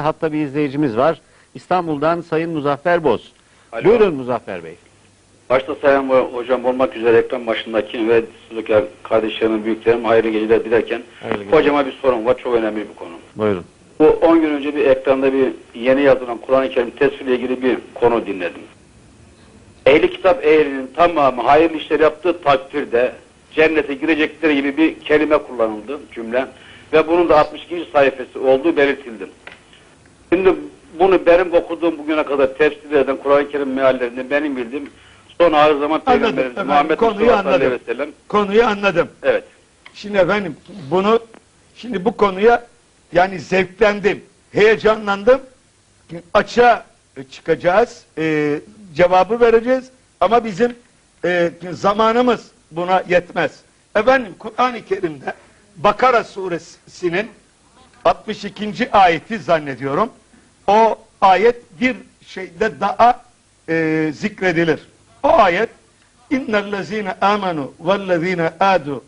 Hatta bir izleyicimiz var. İstanbul'dan Sayın Muzaffer Boz. Alo. Buyurun Muzaffer Bey. Başta Sayın Hocam olmak üzere ekran başındaki ve Suluka kardeşlerimin, büyüklerim hayırlı geceler dilerken Hayırlı geceler. hocama bir sorum var. Çok önemli bir konu. Buyurun. Bu 10 gün önce bir ekranda bir yeni yazılan Kur'an-ı Kerim tefsiriyle ilgili bir konu dinledim. Ehli kitap ehlinin tamamı hayırlı işler yaptığı takdirde cennete girecekleri gibi bir kelime kullanıldı cümle ve bunun da 62. sayfası olduğu belirtildi. Şimdi bunu benim okuduğum bugüne kadar tefsirlerden Kur'an-ı Kerim meallerinden benim bildiğim son ağır zaman Peygamberimiz Muhammed konuyu Mustafa anladım. sellem Konuyu anladım. evet Şimdi efendim bunu şimdi bu konuya yani zevklendim, heyecanlandım. Açığa çıkacağız, e, cevabı vereceğiz ama bizim e, zamanımız buna yetmez. Efendim Kur'an-ı Kerim'de Bakara suresinin 62. ayeti zannediyorum. O ayet bir şeyde daha e, zikredilir. O ayet İnnellezîne âmenû vellezîne âdû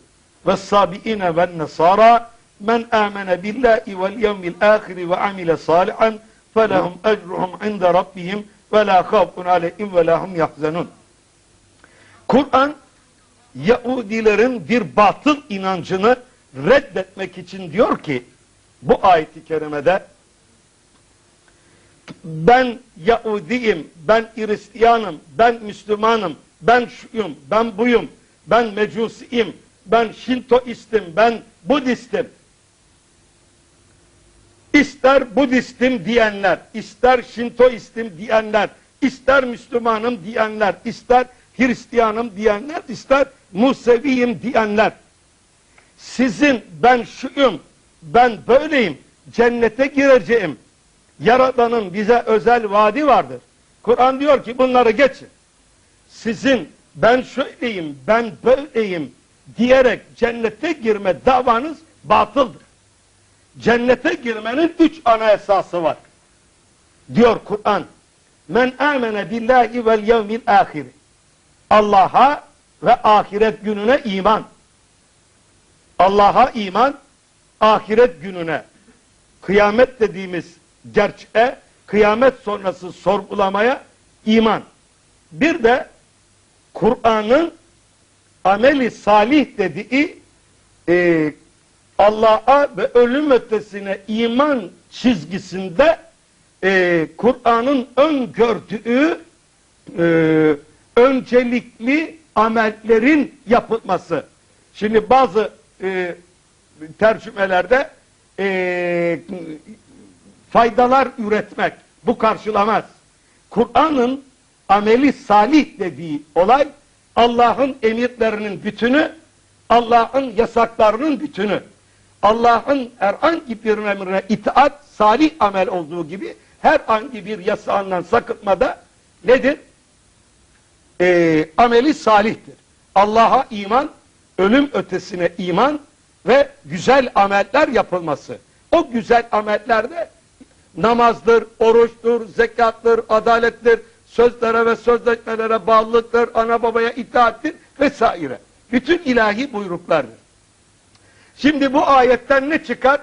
ve's-sâbiîne ven-nesârâ men âmene billahi vel yevmil âhiri ve amile sâlihan felehum ecruhum inde rabbihim ve lâ khâfun aleyhim ve lâ hum yahzenûn. Kur'an Yahudilerin bir batıl inancını reddetmek için diyor ki bu ayeti kerimede ben Yahudiyim, ben Hristiyanım, ben Müslümanım, ben şuyum, ben buyum, ben Mecusiyim, ben Şintoistim, ben Budistim. İster Budistim diyenler, ister Şintoistim diyenler, ister Müslümanım diyenler, ister Hristiyanım diyenler, ister Museviyim diyenler. Sizin ben şuyum, ben böyleyim, cennete gireceğim. Yaradan'ın bize özel vaadi vardır. Kur'an diyor ki bunları geçin. Sizin ben şöyleyim, ben böyleyim diyerek cennete girme davanız batıldır. Cennete girmenin üç ana esası var. Diyor Kur'an. Men amene billahi vel yevmil ahiri. Allah'a ve ahiret gününe iman. Allah'a iman, ahiret gününe, kıyamet dediğimiz gerçeğe, kıyamet sonrası sorgulamaya iman. Bir de Kur'an'ın ameli salih dediği e, Allah'a ve ölüm ötesine iman çizgisinde e, Kur'an'ın öngördüğü e, öncelikli amellerin yapılması. Şimdi bazı e, tercümelerde e, faydalar üretmek bu karşılamaz. Kur'an'ın ameli salih dediği olay Allah'ın emirlerinin bütünü, Allah'ın yasaklarının bütünü. Allah'ın herhangi bir emrine itaat salih amel olduğu gibi herhangi bir yasağından sakıtmada nedir? Ee, ameli salihtir. Allah'a iman, ölüm ötesine iman ve güzel ameller yapılması. O güzel amellerde namazdır, oruçtur, zekattır, adalettir, sözlere ve sözleşmelere bağlılıktır, ana babaya itaattir vesaire. Bütün ilahi buyruklardır. Şimdi bu ayetten ne çıkar?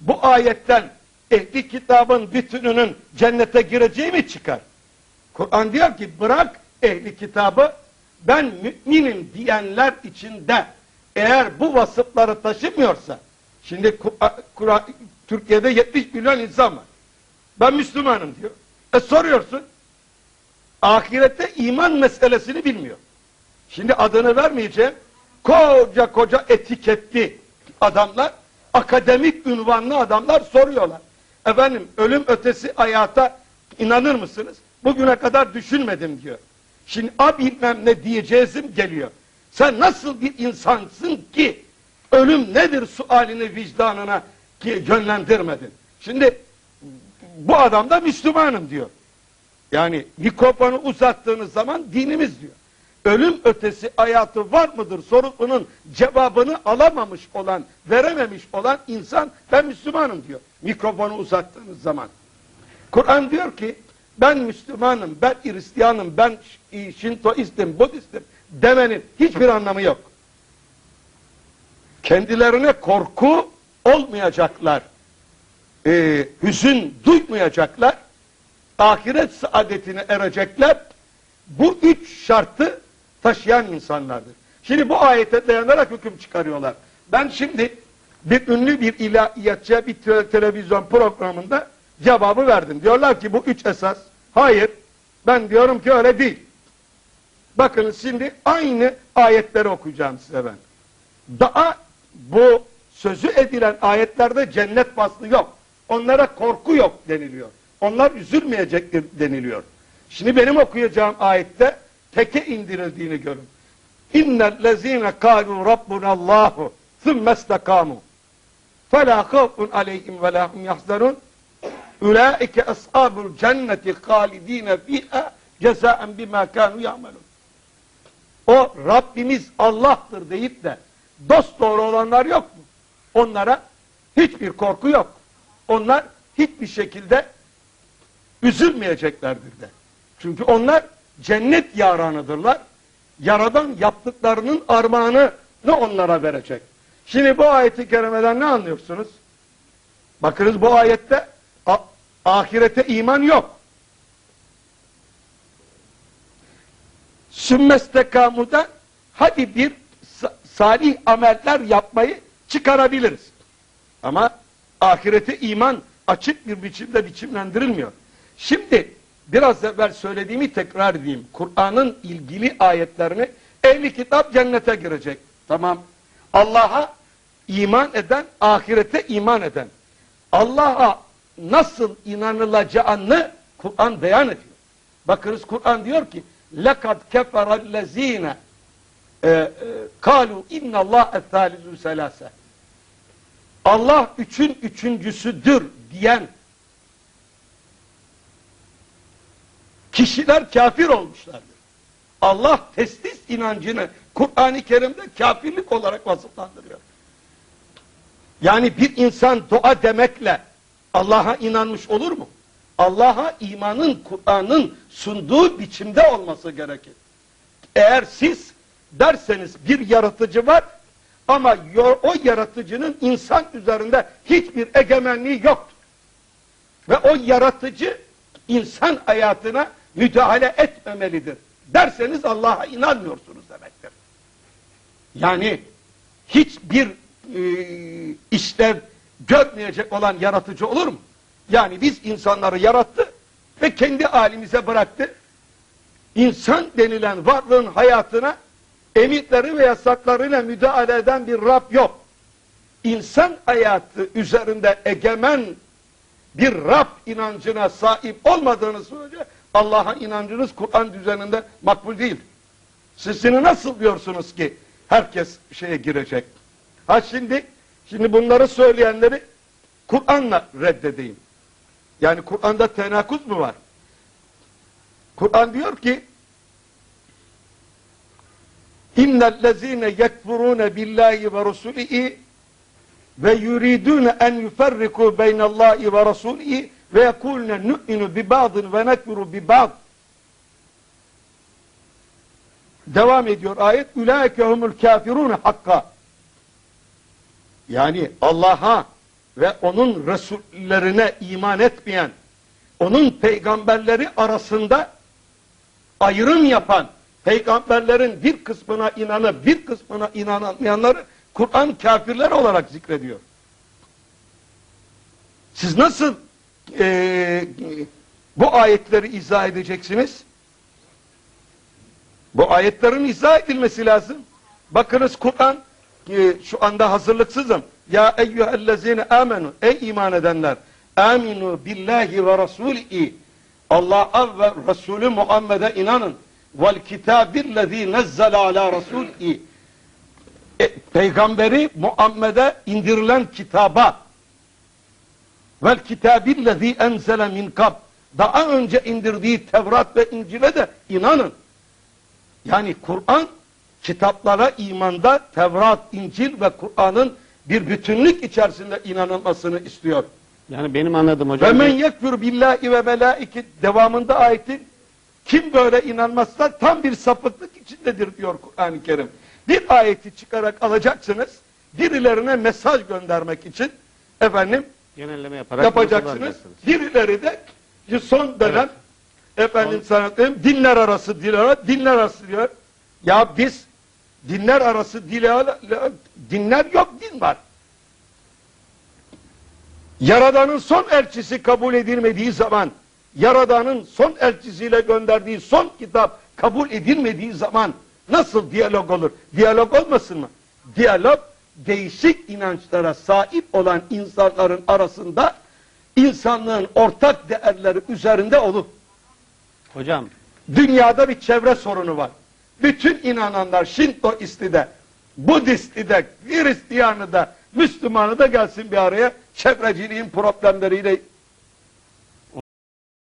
Bu ayetten ehli kitabın bütününün cennete gireceği mi çıkar? Kur'an diyor ki bırak ehli kitabı ben müminim diyenler içinde eğer bu vasıfları taşımıyorsa şimdi Kur'an, Türkiye'de 70 milyon insan var. Ben Müslümanım diyor. E soruyorsun ahirette iman meselesini bilmiyor. Şimdi adını vermeyeceğim. Koca koca etiketli adamlar, akademik ünvanlı adamlar soruyorlar. Efendim ölüm ötesi hayata inanır mısınız? Bugüne kadar düşünmedim diyor. Şimdi a bilmem ne diyeceğizim geliyor. Sen nasıl bir insansın ki ölüm nedir sualini vicdanına yönlendirmedin. Şimdi bu adam da Müslümanım diyor. Yani mikrofonu uzattığınız zaman dinimiz diyor. Ölüm ötesi hayatı var mıdır sorusunun cevabını alamamış olan, verememiş olan insan ben Müslümanım diyor. Mikrofonu uzattığınız zaman. Kur'an diyor ki ben Müslümanım, ben Hristiyanım, ben Şintoistim, Budistim demenin hiçbir anlamı yok. Kendilerine korku olmayacaklar. e, hüzün duymayacaklar, ahiret saadetine erecekler. Bu üç şartı taşıyan insanlardır. Şimdi bu ayete dayanarak hüküm çıkarıyorlar. Ben şimdi bir ünlü bir ilahiyatçıya bir te- televizyon programında cevabı verdim. Diyorlar ki bu üç esas. Hayır. Ben diyorum ki öyle değil. Bakın şimdi aynı ayetleri okuyacağım size ben. Daha bu sözü edilen ayetlerde cennet vasfı yok. Onlara korku yok deniliyor. Onlar üzülmeyecektir deniliyor. Şimdi benim okuyacağım ayette teke indirildiğini görün. İnnellezîne kâlu rabbunallâhu sümmestekâmu felâ khâfun aleyhim ve lâhum yahzerûn ulaike ashabul cenneti halidine fiha cezaen bima kanu ya'malun. O Rabbimiz Allah'tır deyip de dost doğru olanlar yok mu? Onlara hiçbir korku yok. Onlar hiçbir şekilde üzülmeyeceklerdir de. Çünkü onlar cennet yaranıdırlar. Yaradan yaptıklarının armağanını onlara verecek. Şimdi bu ayeti kerimeden ne anlıyorsunuz? Bakınız bu ayette ahirete iman yok. Sümmestekamu'da hadi bir sa- salih ameller yapmayı çıkarabiliriz. Ama ahirete iman açık bir biçimde biçimlendirilmiyor. Şimdi biraz evvel söylediğimi tekrar edeyim. Kur'an'ın ilgili ayetlerini ehli kitap cennete girecek. Tamam. Allah'a iman eden, ahirete iman eden. Allah'a nasıl inanılacağını Kur'an beyan ediyor. Bakınız Kur'an diyor ki لَقَدْ كَفَرَ الَّذ۪ينَ قَالُوا اِنَّ اللّٰهَ الثَّالِذُ سَلَاسَ Allah üçün üçüncüsüdür diyen kişiler kafir olmuşlardır. Allah testis inancını Kur'an-ı Kerim'de kafirlik olarak vasıflandırıyor. Yani bir insan dua demekle Allah'a inanmış olur mu? Allah'a imanın Kur'an'ın sunduğu biçimde olması gerekir. Eğer siz derseniz bir yaratıcı var ama o yaratıcının insan üzerinde hiçbir egemenliği yoktur. Ve o yaratıcı insan hayatına müdahale etmemelidir. Derseniz Allah'a inanmıyorsunuz demektir. Yani hiçbir e, işlev görmeyecek olan yaratıcı olur mu? Yani biz insanları yarattı ve kendi halimize bıraktı. İnsan denilen varlığın hayatına emirleri ve yasaklarıyla müdahale eden bir Rab yok. İnsan hayatı üzerinde egemen bir Rab inancına sahip olmadığınız sürece Allah'a inancınız Kur'an düzeninde makbul değil. Siz şimdi nasıl diyorsunuz ki herkes şeye girecek? Ha şimdi şimdi bunları söyleyenleri Kur'an'la reddedeyim. Yani Kur'an'da tenakuz mu var? Kur'an diyor ki İnnellezîne yekfurûne billahi ve rusulihi ve yuridûne en yuferrikû beynallahi ve rasulihi ve yekulne nu'minu bi ba'din ve nekfuru bi ba'd. Devam ediyor ayet. Ulaike humul kafirûne hakka. Yani Allah'a ve onun Resullerine iman etmeyen, onun peygamberleri arasında ayrım yapan, peygamberlerin bir kısmına inanıp bir kısmına inanmayanları Kur'an kafirler olarak zikrediyor. Siz nasıl eee, bu ayetleri izah edeceksiniz? Bu ayetlerin izah edilmesi lazım. Bakınız Kur'an e, şu anda hazırlıksızım. Ya eyyühellezine amenu ey iman edenler aminu billahi ve rasulihi Allah'a ve Resulü Muhammed'e inanın vel kitabillezî nezzele ala rasulihi e, peygamberi Muhammed'e indirilen kitaba vel kitabillezî enzele min kab daha önce indirdiği Tevrat ve İncil'e de inanın. Yani Kur'an kitaplara imanda Tevrat, İncil ve Kur'an'ın bir bütünlük içerisinde inanılmasını istiyor. Yani benim anladığım Ve hocam. men yekfur billahi ve melaiki devamında ayetin kim böyle inanmazsa tam bir sapıklık içindedir diyor Kur'an-ı Kerim. Bir ayeti çıkarak alacaksınız birilerine mesaj göndermek için efendim Genelleme yaparak yapacaksınız. Birileri de son dönem efendim sana diyeyim, dinler arası dil dinler arası diyor. Ya biz dinler arası dil dinler yok din var. Yaradan'ın son elçisi kabul edilmediği zaman Yaradan'ın son elçisiyle gönderdiği son kitap kabul edilmediği zaman nasıl diyalog olur? Diyalog olmasın mı? Diyalog değişik inançlara sahip olan insanların arasında insanlığın ortak değerleri üzerinde olup Hocam dünyada bir çevre sorunu var. Bütün inananlar Şintoisti de, Budisti de, Hristiyanı da, Müslümanı da gelsin bir araya çevreciliğin problemleriyle